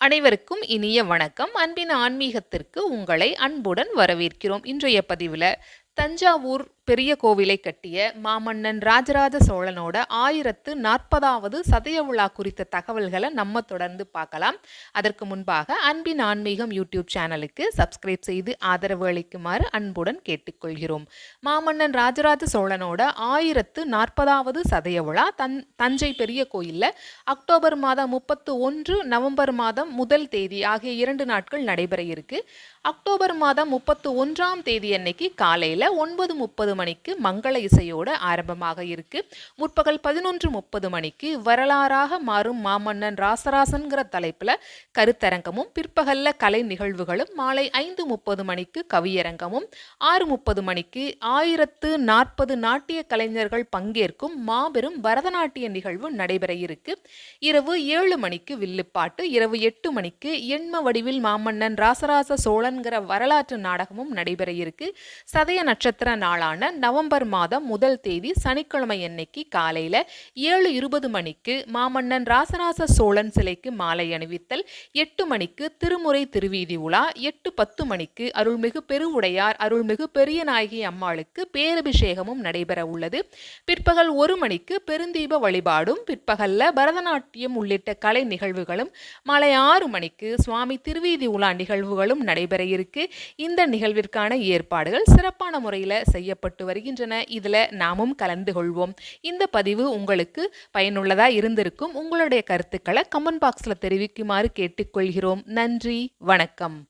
அனைவருக்கும் இனிய வணக்கம். அன்பின் ஆன்மீகத்திற்கு உங்களை அன்புடன் வரவேற்கிறோம். இன்றைய பதிவில் தஞ்சாவூர் பெரிய கோவிலை கட்டிய மாமன்னன் ராஜராஜ சோழனோட ஆயிரத்து நாற்பதாவது சதய விழா குறித்த தகவல்களை நம்ம தொடர்ந்து பார்க்கலாம். அதற்கு முன்பாக அன்பின் ஆன்மீகம் யூடியூப் சேனலுக்கு சப்ஸ்கிரைப் செய்து ஆதரவு அளிக்குமாறு அன்புடன் கேட்டுக்கொள்கிறோம். மாமன்னன் ராஜராஜ சோழனோட ஆயிரத்து நாற்பதாவது சதய விழா தன் தஞ்சை பெரிய கோயிலில் அக்டோபர் மாதம் முப்பத்து ஒன்று நவம்பர் மாதம் முதல் தேதி ஆகிய இரண்டு நாட்கள் நடைபெற இருக்கு. அக்டோபர் மாதம் முப்பத்து ஒன்றாம் தேதி அன்னைக்கு காலையில் ஒன்பது முப்பது மணிக்கு மங்கள இசையோடு ஆரம்பமாக இருக்கு. முற்பகல் பதினொன்று முப்பது மணிக்கு வரலாறாக மாறும் மாமன்னன் ராசராசன்கிற தலைப்பில் கருத்தரங்கமும் பிற்பகல்ல கலை நிகழ்வுகளும் மாலை ஐந்து முப்பது மணிக்கு கவியரங்கமும் ஆறு முப்பது மணிக்கு ஆயிரத்து நாற்பது நாட்டிய கலைஞர்கள் பங்கேற்கும் மாபெரும் பரதநாட்டிய நிகழ்வு நடைபெற இருக்கு. இரவு ஏழு மணிக்கு வில்லுப்பாட்டு இரவு எட்டு மணிக்கு எண்ம வடிவில் மாமன்னன் ராசராச சோழன்கிற வரலாற்று நாடகமும் நடைபெற இருக்கு. சதய நட்சத்திர நாளான நவம்பர் மாதம் முதல் தேதி சனிக்கிழமை அன்னைக்கு காலையில் ஏழு இருபது மணிக்கு மாமன்னன் ராசராச சோழன் சிலைக்கு மாலை அணிவித்தல் எட்டு மணிக்கு திருமுறை திருவீதி உலா எட்டு பத்து மணிக்கு அருள்மிகு பெருவுடையார் அருள்மிகு பெரிய நாயகி அம்மாளுக்கு பேரபிஷேகமும் நடைபெற உள்ளது. பிற்பகல் ஒரு மணிக்கு பெருந்தீப வழிபாடும் பிற்பகல்ல பரதநாட்டியம் உள்ளிட்ட கலை நிகழ்வுகளும் மாலை ஆறு மணிக்கு சுவாமி திருவீதி உலா நிகழ்வுகளும் நடைபெற இருக்கு. இந்த நிகழ்விற்கான ஏற்பாடுகள் சிறப்பான முறையில் செய்யப்பட்டு வருகின்றன. இதில் நாமும் கலந்து கொள்வோம். இந்த பதிவு உங்களுக்கு பயனுள்ளதாக இருந்திருக்கும். உங்களுடைய கருத்துக்களை கமெண்ட் பாக்ஸில் தெரிவிக்குமாறு கேட்டுக்கொள்கிறோம். நன்றி. வணக்கம்.